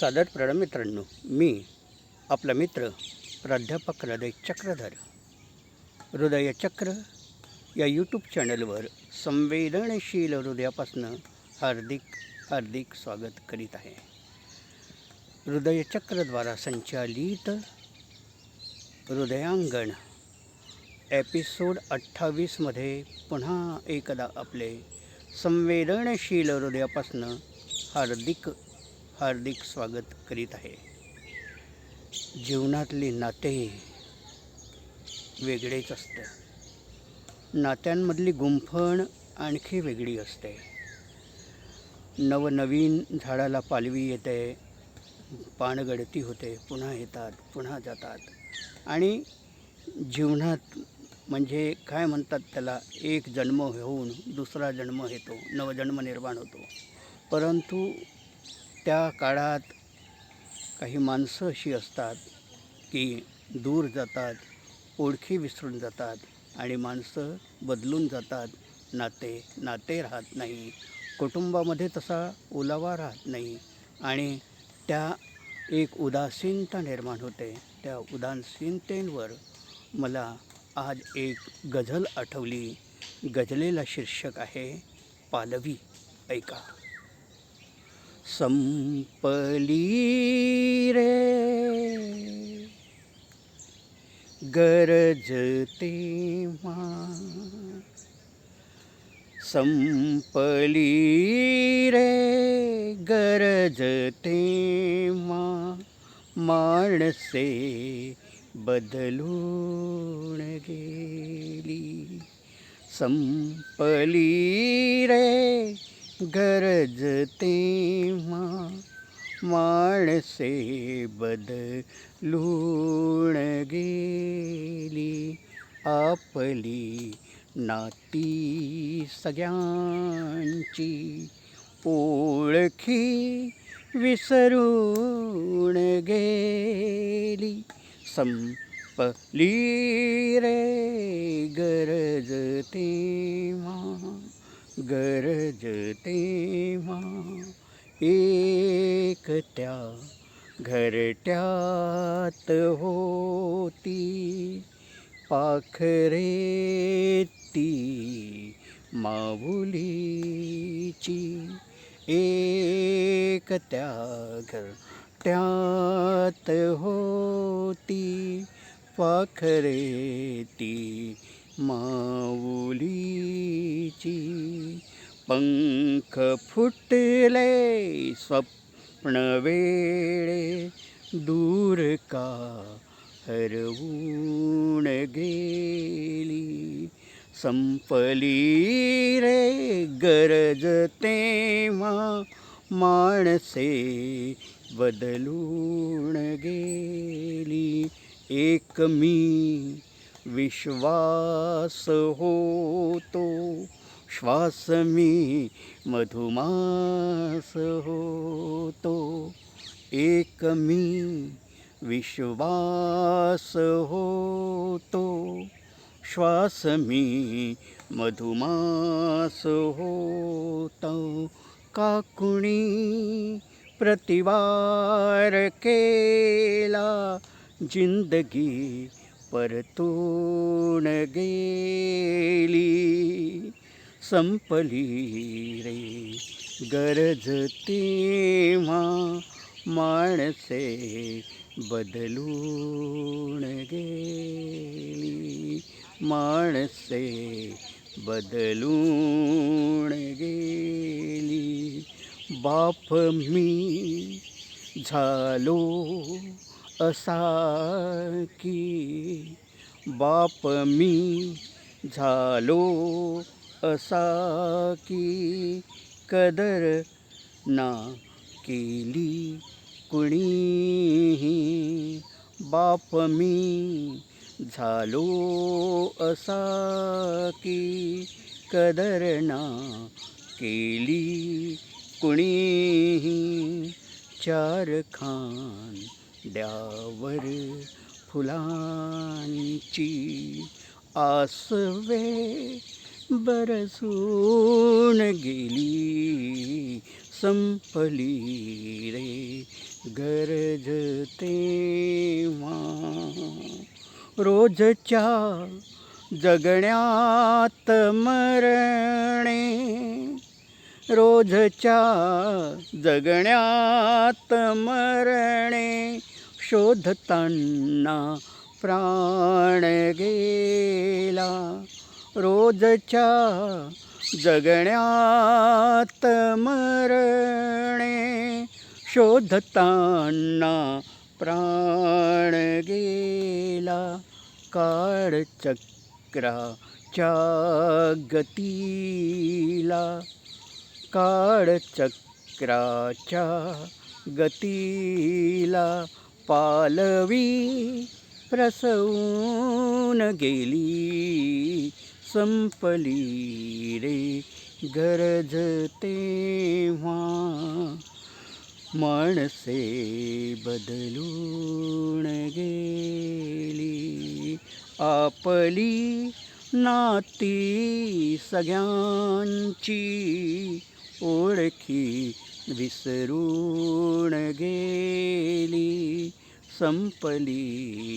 सादर प्रणाम मित्रांनो मी आपला मित्र प्राध्यापक हृदय चक्रधर. हृदयचक्र या यूट्यूब चॅनलवर संवेदनशील हृदयापासनं हार्दिक हार्दिक स्वागत करीत आहे. हृदयचक्रद्वारा संचालित हृदयांगण एपिसोड अठ्ठावीसमध्ये पुन्हा एकदा आपले संवेदनशील हृदयापासनं हार्दिक हार्दिक स्वागत करीत आहे. जीवनातले नाते वेगळेच असतं. नात्यांमधली गुंफण आणखी वेगळी असते. नवनवीन झाडाला पालवी येते पानगळती होते पुन्हा येतात पुन्हा जातात. आणि जीवनात म्हणजे काय म्हणतात त्याला एक जन्म होऊन दुसरा जन्म येतो नवजन्म निर्माण होतो. परंतु त्या काळात काही माणसं अशी असतात की दूर जातात ओळखी विसरून जातात आणि माणसं बदलून जातात. नाते नाते राहत नाही. कुटुंबामध्ये तसा ओलावा राहत नाही आणि त्या एक उदासीनता निर्माण होते. त्या उदासीनतेवर मला आज एक गझल आठवली. गझलेला शीर्षक आहे पालवी ऐका. संपली रे गरजते मा संपली रे गरजते मा माणसे बदलून गेली संपली रे गरजते मा माणसे बदलून गेली आपली नाती सगळ्यांची. ओळखी विसरून गेली संपली रे गरज गरज तेव्हा एक त्या घरट्यात होती. पाखरे ती माऊलीची एक त्या घरट्यात होती. पाखरे ती माऊलीची पंख फुटले स्वप्न वेळे दूर का हरवून गेली. संपली रे गरज तेव्हा माणसे बदलून गेली. एक मी विश्वास होतो श्वास मी मधुमास होतो. एक मी विश्वास होतो श्वास मी मधुमास होतो. का कुणी प्रतिवार केला जिंदगी परतून गेली. संपली रे गरज तेव्हा माणसे बदलून गेली. माणसे बदलून गेली. बाप मी झालो असा की बाप मी झालो असा की कदर ना केली कुणीही. बाप मी झालो असा की कदर ना केली कुणीही. चार खान द्यावर फुलांची आसवे बरसून गेली संपली रे गरजते रोजच्या जगण्यात मरणे रोजच्या जगण्यात मरणे शोधताना प्राण गेला. रोजच्या जगण्यात मरणे शोधताना प्राण गेला. काळचक्राच्या गतीला काळचक्राच्या गतीला पालवी प्रसवून गेली संपली रे गरज तेव्हा. माणसे बदलून गेली आपली नाती सगळ्यांची ओळखी विसरून गेली संपली.